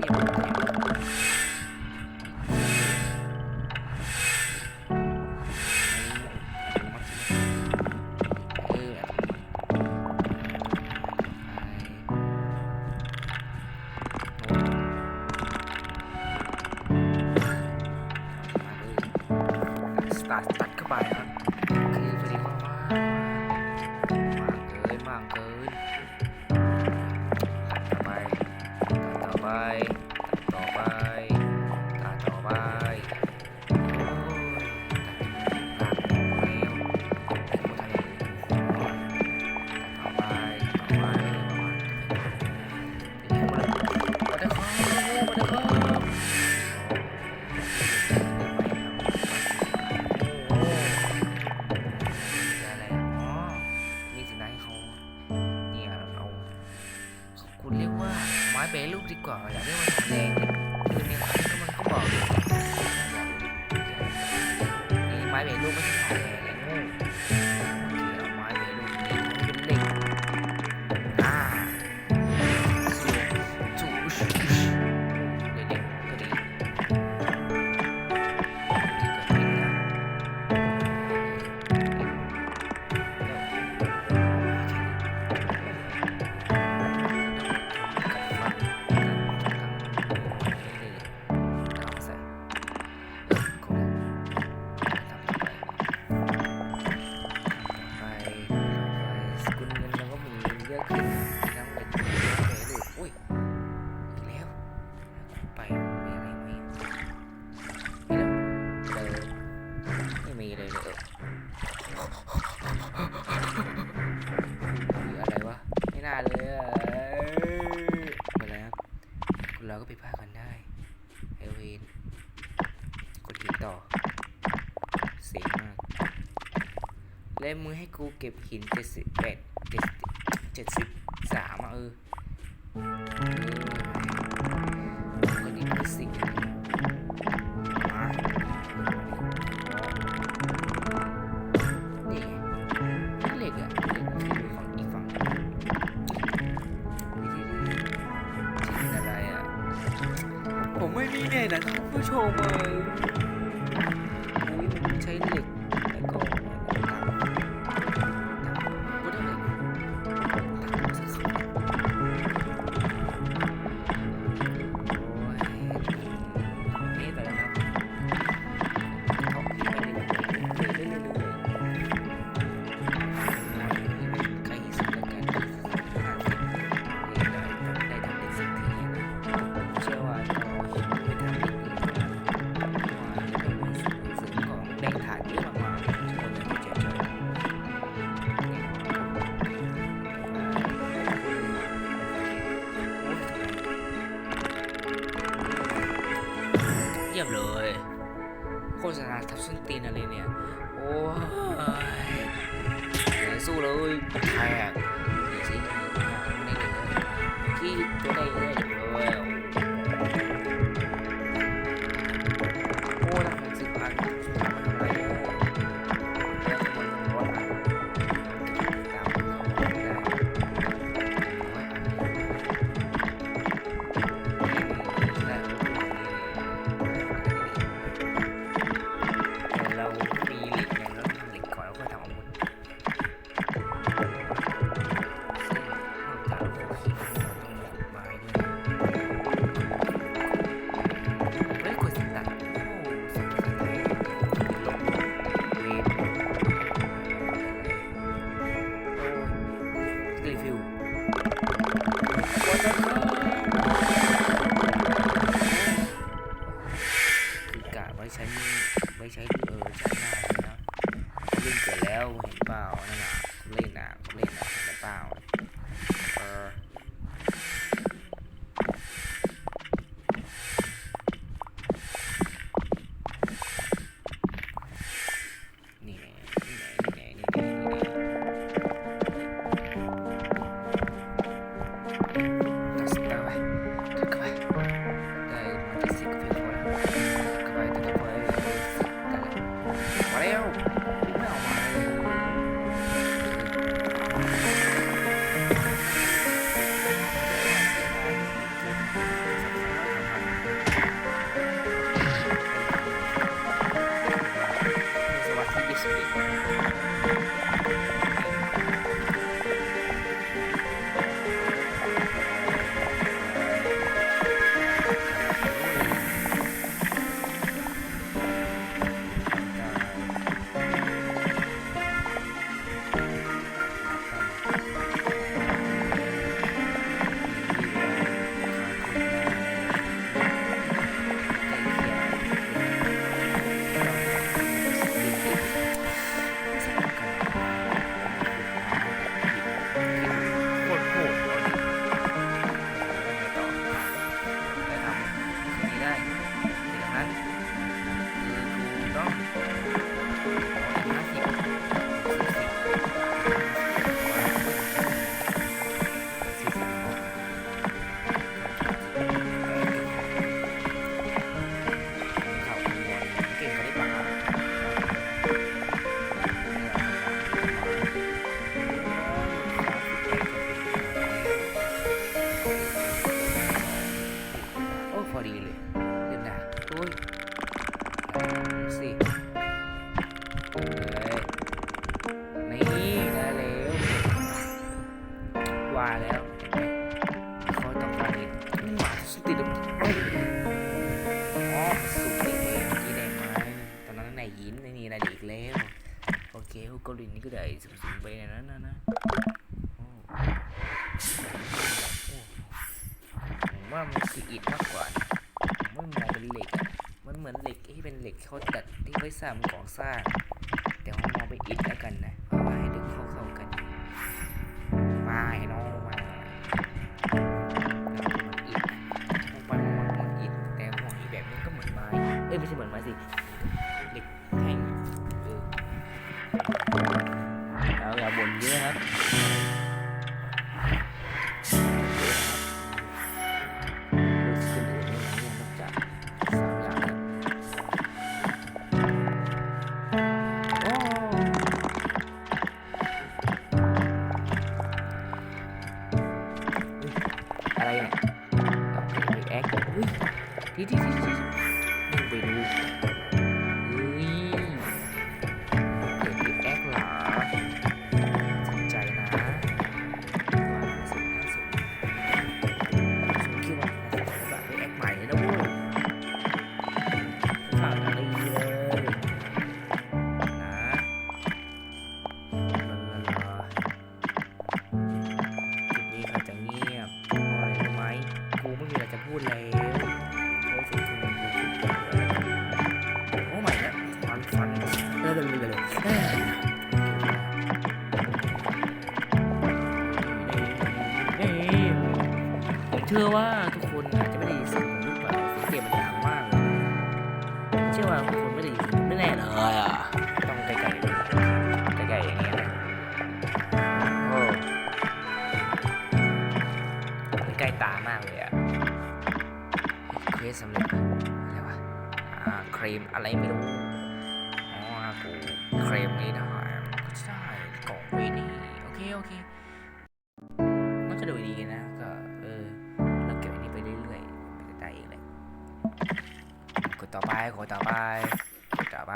here. มือให้กูเก็บหินเจ็ดสิบแปดเจ็ดสิบสามอะเออ morile. 誒，咪似埋埋先。 เคลมนี้ได้ก็จะไกล่องไว้นี่โอเคโอเคมันก็ดูดีนะก็เออเราเก็บอันนี้ไปเรื่อยๆไปนจะได้เองแหลยกดต่อไปกดต่อไปกดต่อไป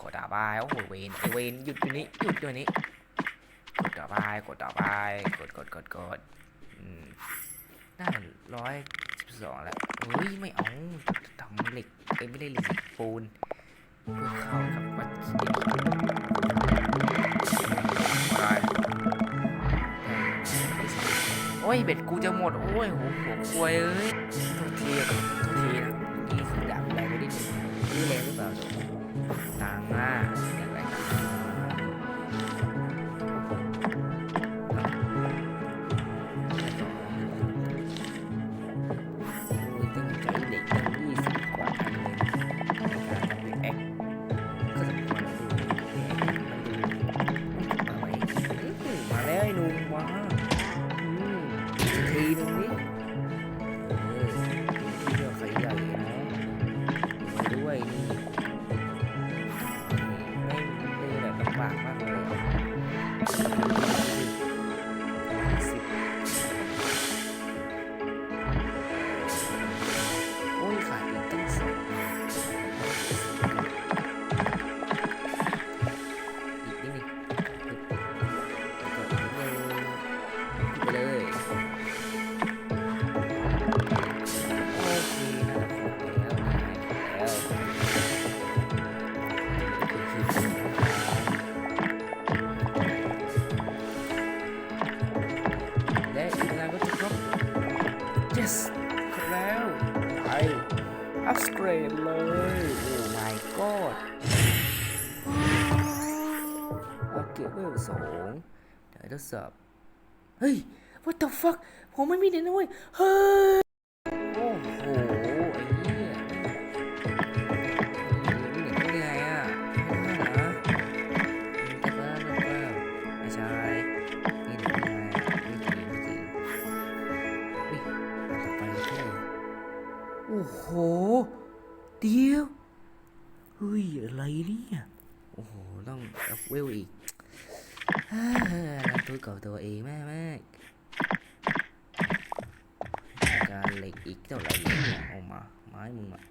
กดต่อไปโอ้โหเวนเวนหยุดอยู่นี้หยุดอยู่นี้กดต่อไปกดต่อไปกดกดกดกดน่าร้อยสิบสองแล้วเฮ้ยไม่เอาทำเหล็กไอ้ไม่ได้เหล็กปูน โอ้ยเบ็ดกูจะหมด โอ้ยโหหัวควายเอ้ยทุกที เลยนะเว้ย เฮ้ย โอ้โหไอ้เหี้ยมัเหนื่อยไม่ได้นะมันกรเบื้องกรเบื้อไม่ใช่นี่ถึยังไงนี่ถึงนี่ถึงนี่ตัดไปเท่โอ้โห เดียว เฮ้ย อะไรเนี่ย โอ้โห ต้องอวอีกาตัวเก่าตัวเองแม่กมากาเหล็กอีกเท่าไหร่เนี่ยเอามา ไม้มึงอะ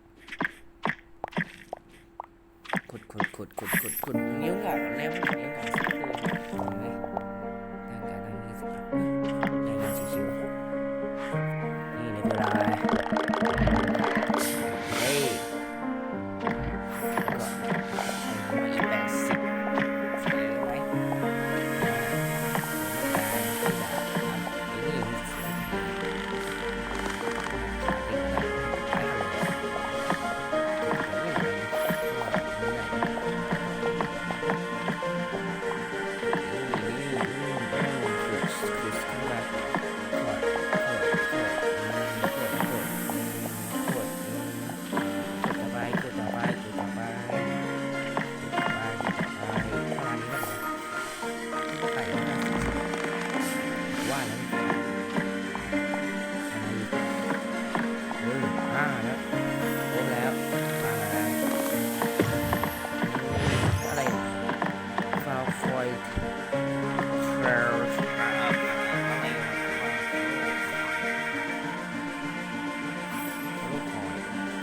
ขุดขุดขุดขุดขุดขุดเนี้ยงอกแล้วเลี้ยงอก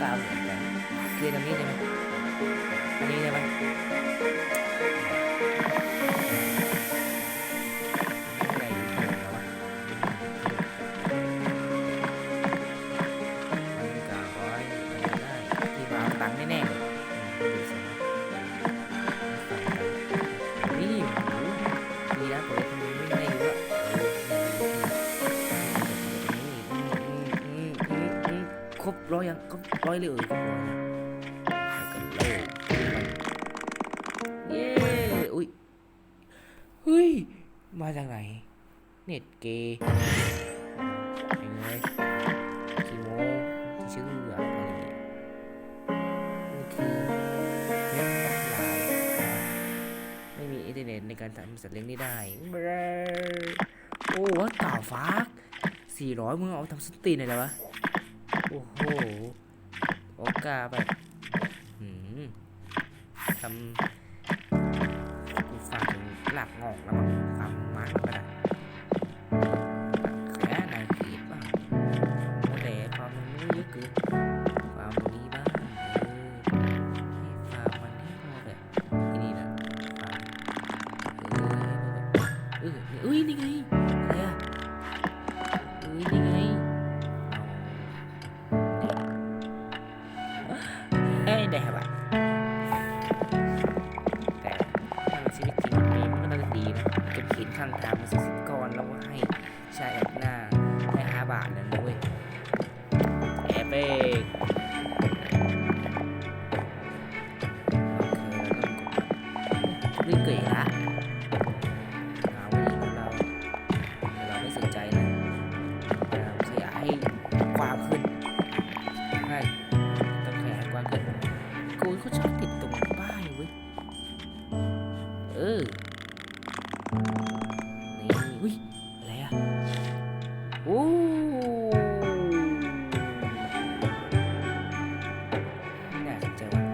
ตาเหมือนกันคือตรงนี้ใช่ไหมอันนี้ใช่ไหม ครบร้อยยังครบร้อยเลยเออครบร้อยแล้วเย้อุ้ยเฮ้ย มาจากไหน เน็ตเกย์ยังไงกี่โมงที่ชื่ออะไรเนี่ยนี่คือเว็บออนไลน์ไม่มีอินเทอร์เน็ตในการทำสัตว์เลี้ยงนี่ได้บรโอ้วัดเก่าฟักสี่ร้อยมึงเอาทำสนตีนอะไรวะ อ้โหโอกาแบบหืมทำกูฟังหลับงอกแล้วมั้งฟังมันก็ได้ ไม่น่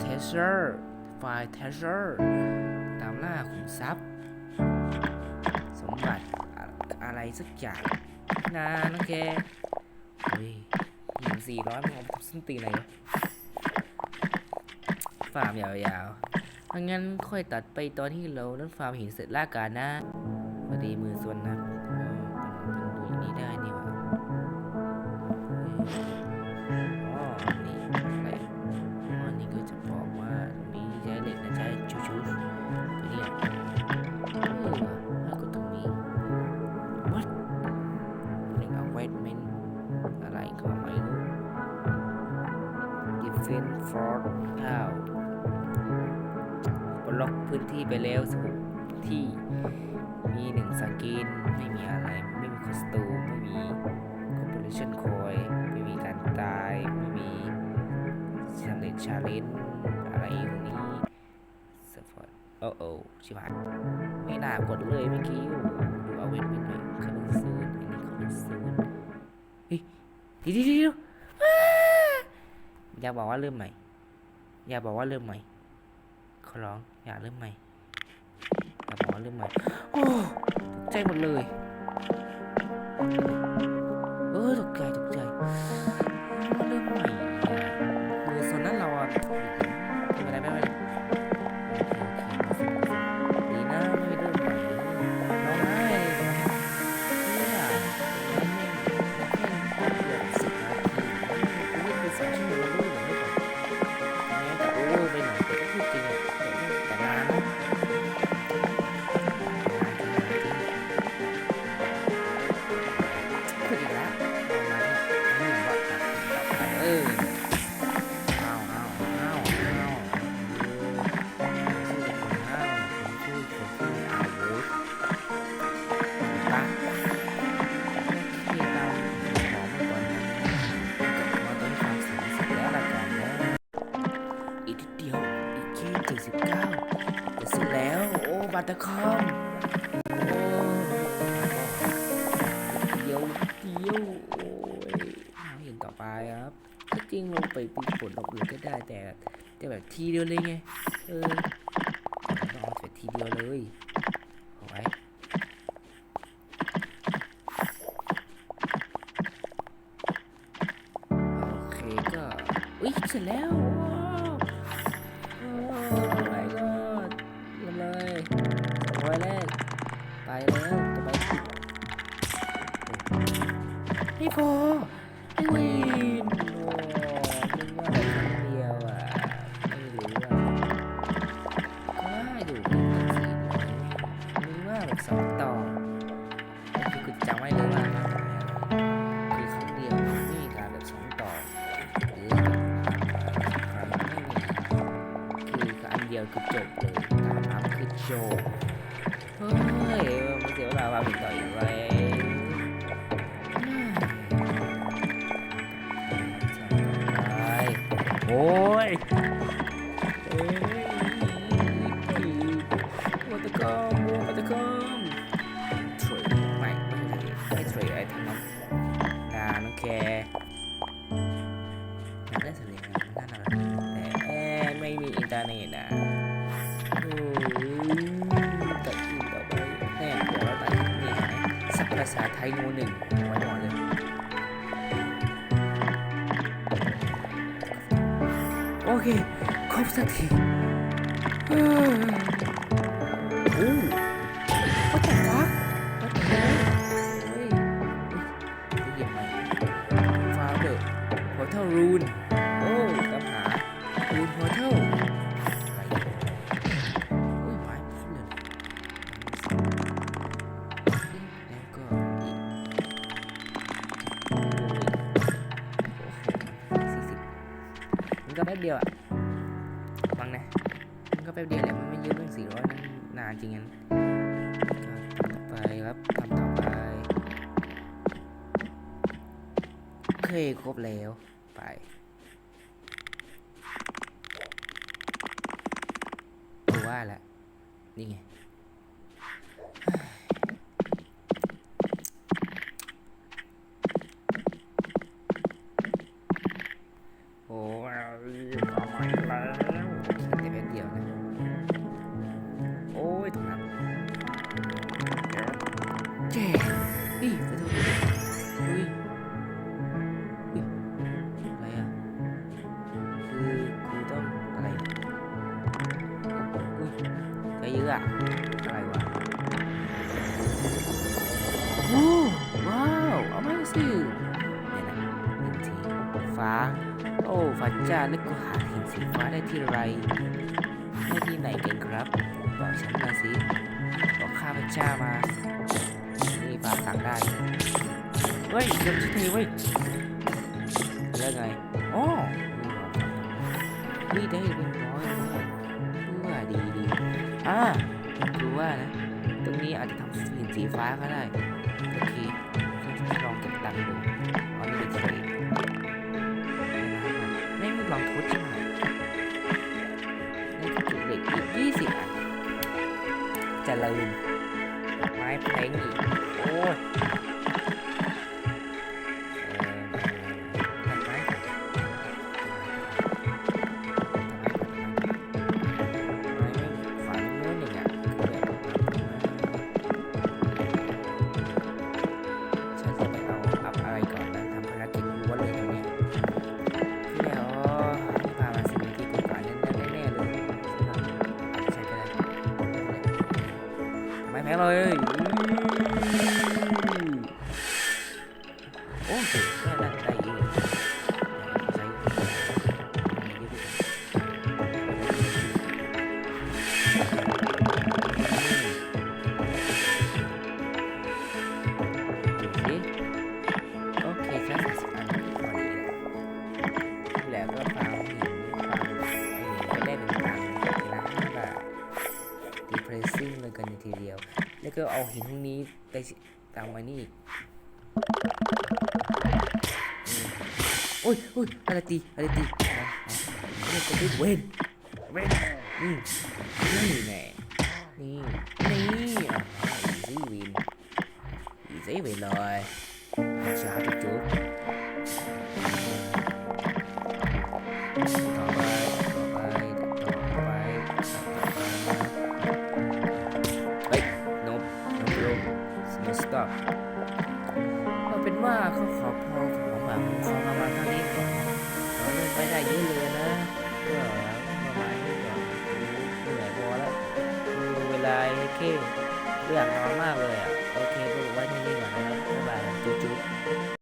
ไฟล์เทเซอร์ไฟล์เทเซอร์ตามล่าขุมทรัพย์ สมบัติอะไรสักอย่างนะน้องแกเฮ้ยหินสี่ร้อยมึงเอาไปทำส้นตีอะไรฟาร์มยาวๆถ้างั้นค่อยตัดไปตอนที่เรานั้นฟาร์มหินเสร็จล่ากันนะพอดีมือส่วนนะ completion coin ไม่มีการตายไม่มีชาเลนชาเลนอะไรพวกนี้สปอร์ตโอ้โอ้ชิบหายไม่น่ากดเลยเมื่อกี้อยู่ดูเอาเวนเป็นหน่อยคาร์บอนซูนอันนี้คาร์บอนซูนเฮ้ยดีดีดี๋ยวอ้าอย่าบอกว่าเริ่มใหม่ อย่าบอกว่าเริ่มใหม่ขอร้องอย่าเริ่มใหม่อย่าบอกว่าเริ่มใหม่โอ้ใจหมดเลย เออตกใจ คามเดี๋ยวเดี๋ยวโอ้ยอย่างต่อไปครับที่จริงลงไปปีผลลบหรือก็ได้แต่แต่แบบทีเดียวเลยไง เออลองแบบทีเดียวเลย เดียวคือจบเลยตามคือจบเฮ้ยมันเสียเวลาเราอีกต่ออีกเไรโอ้ ช้โนหนึ่งไว้ก่อนเลย โอเค ครบสักทีโอ้ว่าแต่วะก็แต่เฮ้ยได้ยิมไหมฟาวเดอร์พอเทัลรูน จริงๆนะไปครับทำต่อไปโอเคครบแล้วไปว่าแหละนี่ไง ชามานี่ปาสั่งได้ เฮ้ยเดี๋ชิทีเว้ยเลิกไงโอ้นี่ได้เป็นร้อยเพื่อดีดีอ่าดูว่านะ ตรงนี้อาจจะทำสีสีฟ้าก็ได้ โอเคลองเก็บตังค์ดูเอาไป็นสิไม่มึงลองทุบใช่ไหมนี่จุดเด็กอีกยี่สิบอ่จะลืม 给你 Ôi, ôi, đây là tì, đây là tì Đây có cái quên Quên Ừ, này nè? Nè, nè Dễ win, Dễ win rồi, Chào chút chút อย่างนี้เลยนะก็ประมาณนี้ก่อนเหนื่อยพอแล้วดูเวลาแค่เรื่องนอนมากเลยอะ